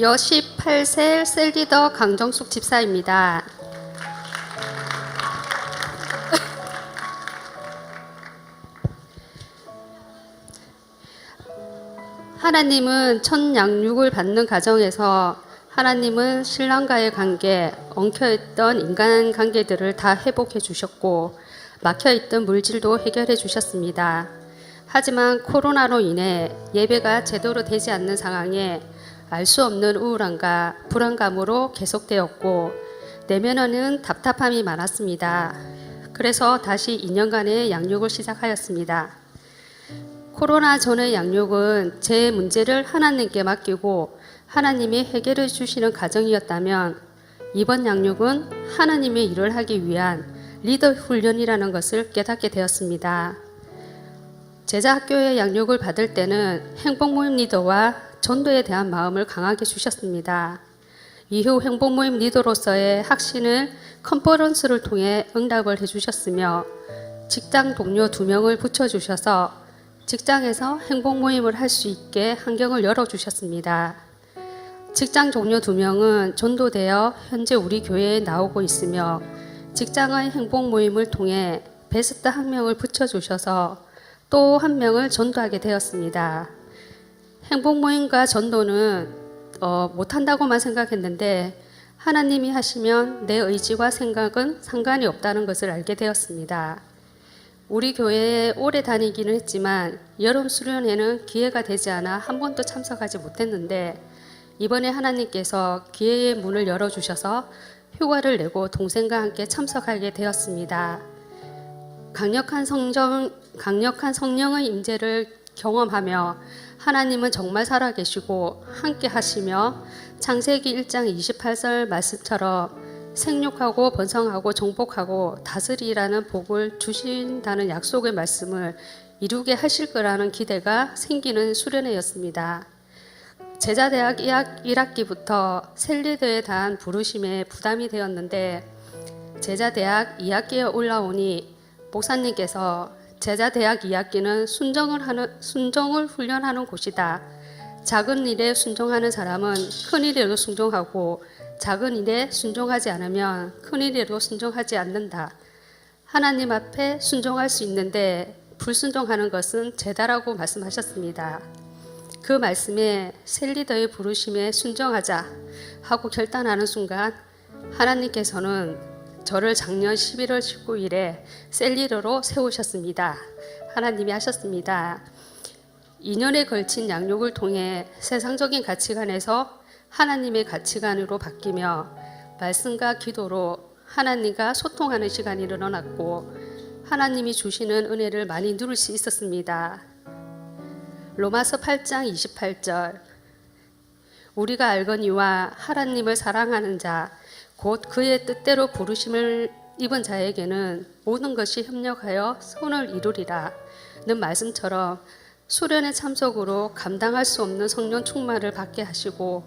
여 18세 셀리더 강정숙 집사입니다. 하나님은 첫 양육을 받는 가정에서 하나님은 신랑과의 관계, 엉켜있던 인간 관계들을 다 회복해 주셨고 막혀있던 물질도 해결해 주셨습니다. 하지만 코로나로 인해 예배가 제대로 되지 않는 상황에 알 수 없는 우울함과 불안감으로 계속되었고 내면에는 답답함이 많았습니다. 그래서 다시 2년간의 양육을 시작하였습니다. 코로나 전의 양육은 제 문제를 하나님께 맡기고 하나님이 해결해 주시는 과정이었다면 이번 양육은 하나님의 일을 하기 위한 리더 훈련이라는 것을 깨닫게 되었습니다. 제자 학교의 양육을 받을 때는 행복 모임 리더와 전도에 대한 마음을 강하게 주셨습니다. 이후 행복 모임 리더로서의 확신을 컨퍼런스를 통해 응답을 해주셨으며 직장 동료 두 명을 붙여주셔서 직장에서 행복 모임을 할 수 있게 환경을 열어주셨습니다. 직장 동료 두 명은 전도되어 현재 우리 교회에 나오고 있으며 직장의 행복 모임을 통해 베스트 한 명을 붙여주셔서 또 한 명을 전도하게 되었습니다. 행복 모임과 전도는 어, 못한다고만 생각했는데 하나님이 하시면 내 의지와 생각은 상관이 없다는 것을 알게 되었습니다. 우리 교회에 오래 다니기는 했지만 여름 수련회는 기회가 되지 않아 한 번도 참석하지 못했는데 이번에 하나님께서 기회의 문을 열어주셔서 휴가를 내고 동생과 함께 참석하게 되었습니다. 강력한 성령, 강력한 성령의 임재를 경험하며 하나님은 정말 살아계시고 함께 하시며 창세기 1장 28절 말씀처럼 생육하고 번성하고 정복하고 다스리라는 복을 주신다는 약속의 말씀을 이루게 하실 거라는 기대가 생기는 수련회였습니다. 제자대학 1학기부터 셀리더에 대한 부르심에 부담이 되었는데 제자대학 2학기에 올라오니 목사님께서 제자 대학 2학기는 순정을 하는 순정을 훈련하는 곳이다. 작은 일에 순종하는 사람은 큰 일에도 순종하고 작은 일에 순종하지 않으면 큰 일에도 순종하지 않는다. 하나님 앞에 순종할 수 있는데 불순종하는 것은 죄다라고 말씀하셨습니다. 그 말씀에 셀리더의 부르심에 순종하자 하고 결단하는 순간 하나님께서는 저를 작년 11월 19일에 셀리더로 세우셨습니다. 하나님이 하셨습니다. 2년에 걸친 양육을 통해 세상적인 가치관에서 하나님의 가치관으로 바뀌며 말씀과 기도로 하나님과 소통하는 시간이 늘어났고 하나님이 주시는 은혜를 많이 누릴 수 있었습니다. 로마서 8장 28절 우리가 알거니와 하나님을 사랑하는 자 곧 그의 뜻대로 부르심을 입은 자에게는 모든 것이 협력하여 선을 이루리라. 는 말씀처럼 수련의 참석으로 감당할 수 없는 성령 충만을 받게 하시고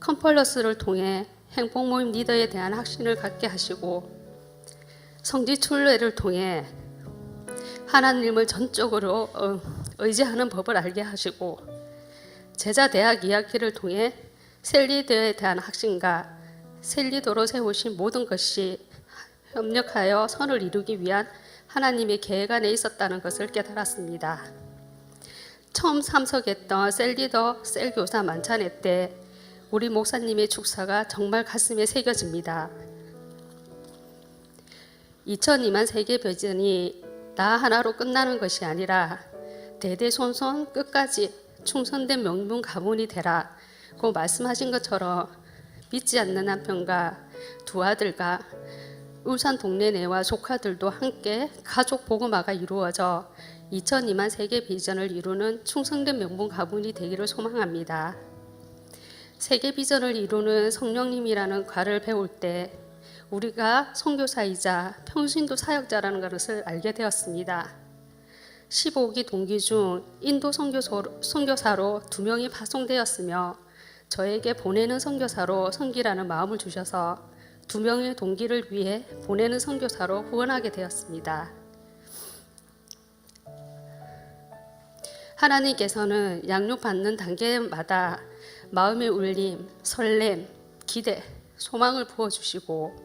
컨펄러스를 통해 행복 모임 리더에 대한 확신을 갖게 하시고 성지 순례를 통해 하나님을 전적으로 어, 의지하는 법을 알게 하시고 제자 대학 이야기를 통해 셀리더에 대한 확신과 셀리더로 세우신 모든 것이 협력하여 선을 이루기 위한 하나님의 계획 안에 있었다는 것을 깨달았습니다. 처음 참석했던 셀리더 셀 교사 만찬회 때 우리 목사님의 축사가 정말 가슴에 새겨집니다. 2002만 세계 비전이 나 하나로 끝나는 것이 아니라 대대손손 끝까지 충성된 명문 가문이 되라 고 말씀하신 것처럼 믿지 않는 남편과 두 아들과 울산 동네 내와 조카들도 함께 가족 복음화가 이루어져 2002만 세계 비전을 이루는 충성된 명문 가문이 되기를 소망합니다. 세계 비전을 이루는 성령님이라는 과를 배울 때 우리가 선교사이자 평신도 사역자라는 것을 알게 되었습니다. 15기 동기 중 인도 선교사로 두 명이 파송되었으며 저에게 보내는 선교사로 섬기라는 마음을 주셔서 두 명의 동기를 위해 보내는 선교사로 후원하게 되었습니다. 하나님께서는 양육받는 단계마다 마음의 울림, 설렘, 기대, 소망을 부어주시고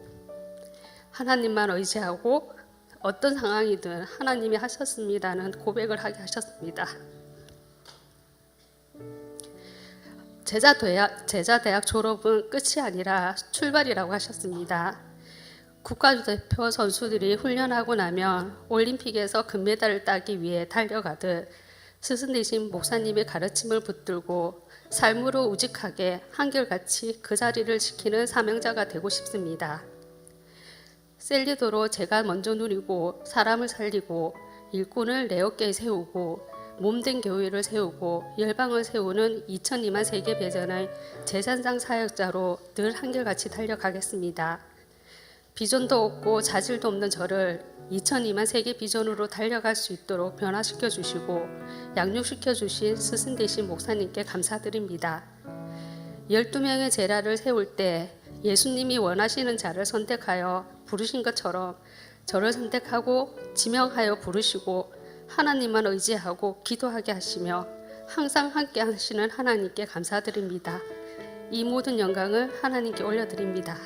하나님만 의지하고 어떤 상황이든 하나님이 하셨습니다는 고백을 하게 하셨습니다. 제자 대학, 제자 대학 졸업은 끝이 아니라 출발이라고 하셨습니다. 국가대표 선수들이 훈련하고 나면 올림픽에서 금메달을 따기 위해 달려가듯 스승 되신 목사님의 가르침을 붙들고 삶으로 우직하게 한결같이 그 자리를 지키는 사명자가 되고 싶습니다. 셀리도로 제가 먼저 누리고 사람을 살리고 일꾼을 내 어깨에 세우고 몸된 교회를 세우고 열방을 세우는 2002만 세계 배전의 재산상 사역자로 늘 한결같이 달려가겠습니다. 비전도 없고 자질도 없는 저를 2002만 세계 비전으로 달려갈 수 있도록 변화시켜 주시고 양육시켜 주신 스승 되신 목사님께 감사드립니다. 12명의 제자를 세울 때 예수님이 원하시는 자를 선택하여 부르신 것처럼 저를 선택하고 지명하여 부르시고 하나님만 의지하고 기도하게 하시며 항상 함께 하시는 하나님께 감사드립니다. 이 모든 영광을 하나님께 올려드립니다.